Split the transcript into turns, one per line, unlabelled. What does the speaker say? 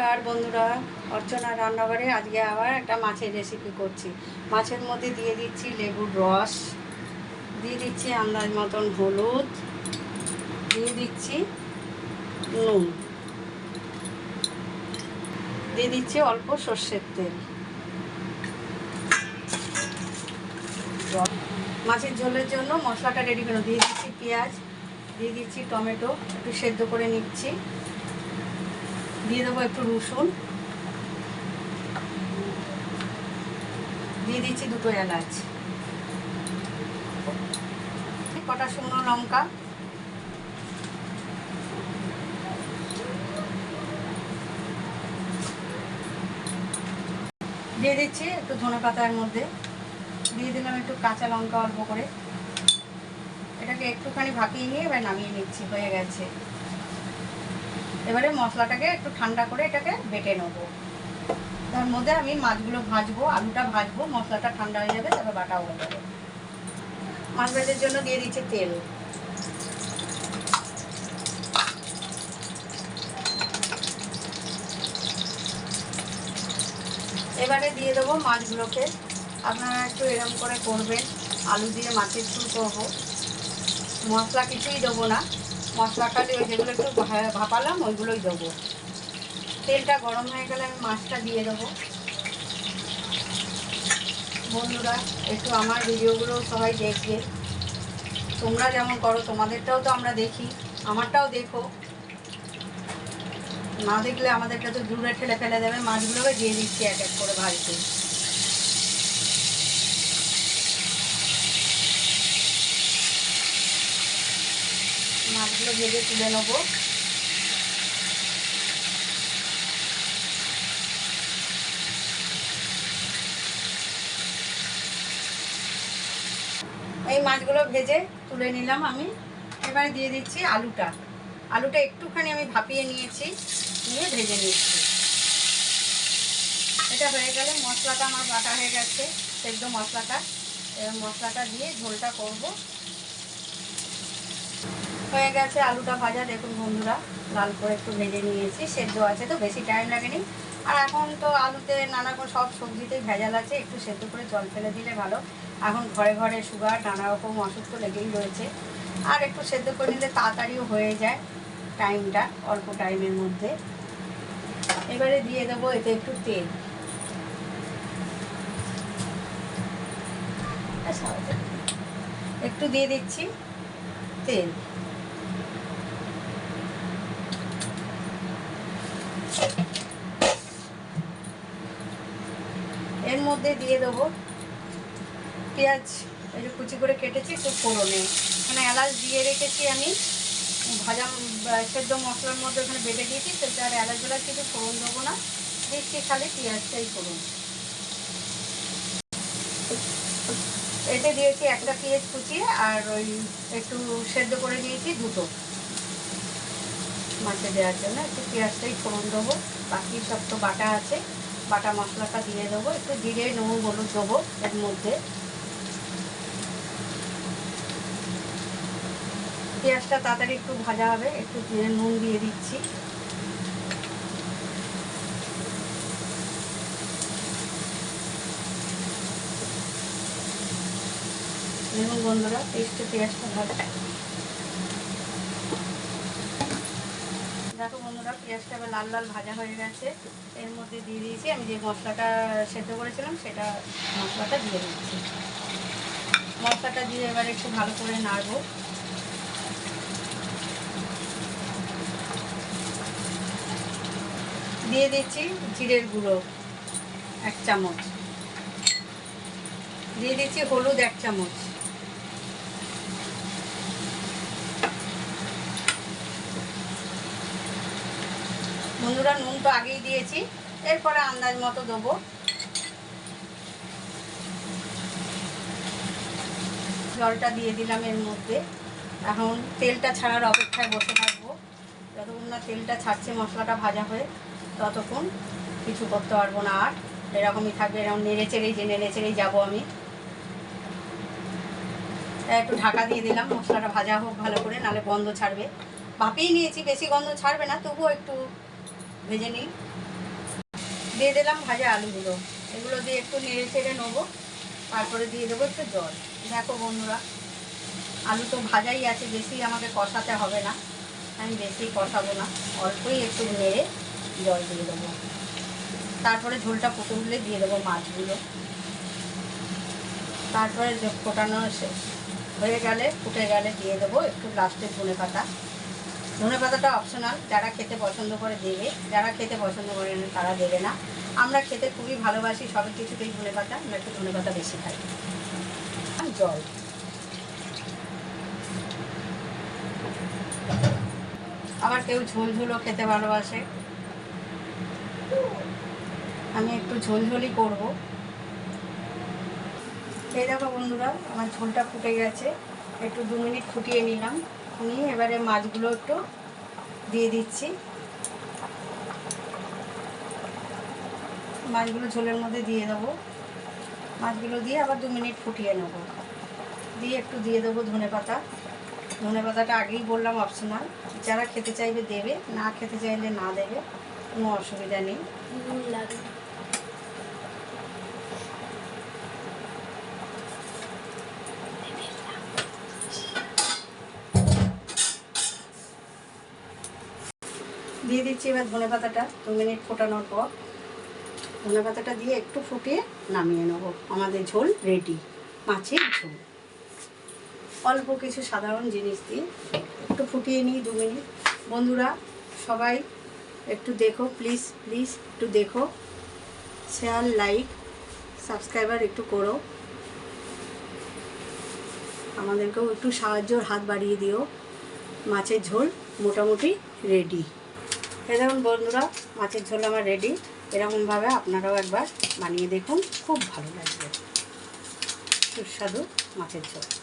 নমস্কার বন্ধুরা, অর্চনা রান্নাঘরে আজকে আবার একটা মাছের রেসিপি করছি। মাছের মধ্যে দিয়ে দিচ্ছি লেবুর রস, দিয়ে দিচ্ছি আন্দাজ মতন হলুদ, দিয়ে দিচ্ছি নুন। দিয়ে দিচ্ছি অল্প সর্ষের তেল। মাছের ঝোলের জন্য মশলাটা রেডি করে দিয়ে দিচ্ছি পেঁয়াজ, দিয়ে দিচ্ছি টমেটো, একটু সেদ্ধ করে নিচ্ছি। দিয়ে দেবো একটু রসুন। দিয়ে দিচ্ছি দুটো এলাচ। কটা শুকনো লঙ্কা। দিয়ে দিচ্ছি একটু ধনে পাতার মধ্যে। দিয়ে দিলাম একটু কাঁচা লঙ্কা অল্প করে। এটাকে একটুখানি ভাপিয়ে নিয়ে এবার নামিয়ে নিচ্ছি, হয়ে গেছে। এবারে মশলাটাকে একটু ঠান্ডা করে এটাকে বেটে নেব। তার মধ্যে আমি মাছগুলো ভাজবো, আলুটা ভাজবো, মশলাটা ঠান্ডা হয়ে যাবে, তারপর বাটা হয়ে যাবে। মাছ ভাজার জন্য দিয়ে দিচ্ছি তেল। এবারে দিয়ে দেবো মাছগুলোকে। আপনারা একটু এরম করে করবেন। আলু দিয়ে মাছের ঝুল করব। মশলা কিছুই দেবো না। মশলাটা দিয়ে যেগুলো একটু ভাপালাম, ওইগুলোই দেবো। তেলটা গরম হয়ে গেলে আমি মাছটা দিয়ে দেবো। বন্ধুরা, একটু আমার ভিডিওগুলো সবাই দেখবে। তোমরা যেমন করো, তোমাদেরটাও তো আমরা দেখি। আমারটাও দেখো। না দেখলে আমাদেরটা তো দূরে ঠেলে ফেলে দেবে। মাছগুলোকে দিয়ে দিচ্ছি এক এক করে ভাজতে। মাছগুলো ভেজে তুলে নেব। এই মাছগুলো ভেজে তুলে নিলাম আমি। এবারে দিয়ে দিচ্ছি আলুটা। আলুটা একটুখানি আমি ভাপিয়ে নিয়েছি, নিয়ে ভেজে নিচ্ছি। এটা হয়ে গেলে মশলাটা আমার বাটা হয়ে গেছে, সেদ্ধ মশলাটা। এবার মশলাটা দিয়ে ঝোলটা করব। হয়ে গেছে আলুটা ভাজা, দেখুন বন্ধুরা, লাল করে একটু ভেজে নিয়েছি, সেদ্ধ আছে তো, বেশি টাইম লাগেনি। আর এখন তো আলুতে নানা রকম, সব সবজিতেই ভেজাল আছে, একটু সেদ্ধ করে জল ফেলে দিলে ভালো। এখন ঘরে ঘরে সুগার নানা রকম অসুখ তো লেগেই রয়েছে। আর একটু সেদ্ধ করে নিলে তাড়াতাড়িও হয়ে যায় টাইমটা অল্প টাইমের মধ্যে। এবারে দিয়ে দেবো এতে একটু তেল। একটু দিয়ে দিচ্ছি তেল। এর মধ্যে দিয়ে দেবো পেঁয়াজ। এই যে কুচি করে কেটেছি, একটু ফোড়নে। এখানে এলাচ দিয়ে রেখেছি আমি। ভাজা সেদ্ধ মশলার মধ্যে ওখানে বেটে দিয়েছি সেটা আর এলাচ বেলাচ কিছু ফোড়ন দেবো না। দিচ্ছি খালি পেঁয়াজটাই ফোড়ন। এতে দিয়েছি একটা পেঁয়াজ কুচিয়ে আর ওই একটু সেদ্ধ করে দিয়েছি দুটো। মাছে দেওয়ার জন্য একটু পেঁয়াজটাই ফোড়ন দেবো। বাকি সব তো বাটা আছে। বাটা মশলাটা দিয়ে দেবো। একটু জিরে, নুন, হলুদ দেবো এর মধ্যে। পেঁয়াজটা তাড়াতাড়ি একটু ভাজা হবে। একটু নুন দিয়ে দিচ্ছি। দেখুন বন্ধুরা পেস্টে পেঁয়াজটা ভাজা দেখো বন্ধুরা পেঁয়াজটা এবার লাল লাল ভাজা হয়ে গেছে। এর মধ্যে দিয়ে দিয়েছি, আমি যে মশলাটা সেদ্ধ করেছিলাম, সেটা মশলাটা দিয়ে দিচ্ছি। মশলাটা দিয়ে এবার একটু ভালো করে নাড়বো। দিয়ে দিচ্ছি জিরের গুঁড়ো, এক চামচ। দিয়ে দিচ্ছি হলুদ, এক চামচ। বন্ধুরা নুন তো আগেই দিয়েছি। এরপরে আন্দাজ মতো দেবো। জলটা দিয়ে দিলাম এর মধ্যে। এখন তেলটা ছাড়ার অপেক্ষায় বসে থাকব। যতক্ষণ না তেলটা ছাড়ছে, মশলাটা ভাজা হয়ে, ততক্ষণ কিছু করতে পারব না আর। এরকমই থাকবে, এরকম নেড়ে চেড়েই যে নেড়ে চেড়েই যাব আমি। একটু ঢাকা দিয়ে দিলাম, মশলাটা ভাজা হোক ভালো করে নালে গন্ধ ছাড়বে। ভাপিয়ে নিয়েছি, বেশি গন্ধ ছাড়বে না, তবুও একটু ভেজে নিই। দিয়ে দিলাম ভাজা আলুগুলো। এগুলো দিয়ে একটু নেড়ে চেড়ে নেব। তারপরে দিয়ে দেবো একটু জল। দেখো বন্ধুরা, আলু তো ভাজাই আছে, বেশি আমাকে কষাতে হবে না। আমি বেশি কষাবো না, অল্পই একটু নেড়ে জল দিয়ে দেবো। তারপরে ঝোলটা ফুটে উঠলে দিয়ে দেবো মাছগুলো। তারপরে ফোটানো হয়ে গেলে, ফুটে গেলে দিয়ে দেবো একটু লাস্টে ধনে পাতা ধনে পাতাটা অপশনাল যারা খেতে পছন্দ করে দেবে, যারা খেতে পছন্দ করে না তারা দেবে না। আমরা খেতে খুবই ভালোবাসি সব কিছুতেই ধনে পাতা, আমরা একটু ধনে পাতা বেশি খাই। জল। আবার কেউ ঝোল ঝোলও খেতে ভালোবাসে। আমি একটু ঝোলঝোলই করব। এই দেখো বন্ধুরা, আমার ঝোলটা ফুটে গেছে। একটু দু মিনিট ফুটিয়ে নিলাম। নিয়ে এবারে মাছগুলো একটু দিয়ে দিচ্ছি। মাছগুলো ঝোলের মধ্যে দিয়ে দেবো। মাছগুলো দিয়ে আবার দু মিনিট ফুটিয়ে নেব। দিয়ে একটু দিয়ে দেবো ধনে পাতা। ধনে পাতাটা আগেই বললাম অপশনাল যারা খেতে চাইবে দেবে, না খেতে চাইলে না দেবে, কোনো অসুবিধা নেই। দিয়ে দিচ্ছি এবার ধনে পাতাটা। দু মিনিট ফোটানোর পর ধনে পাতাটা দিয়ে একটু ফুটিয়ে নামিয়ে নেব। আমাদের ঝোল রেডি, মাছের ঝোল। অল্প কিছু সাধারণ জিনিস দিয়ে একটু ফুটিয়ে নিই দু মিনিট। বন্ধুরা, সবাই একটু দেখো প্লিজ প্লিজ একটু দেখো। শেয়ার লাইক সাবস্ক্রাইবার একটু করো। আমাদেরকেও একটু সাহায্যর হাত বাড়িয়ে দিও। মাছের ঝোল মোটামুটি রেডি। দেখুন বন্ধুরা, মাছের ঝোল আমার রেডি এরকমভাবে আপনারাও একবার বানিয়ে দেখুন, খুব ভালো লাগবে। সুস্বাদু মাছের ঝোল।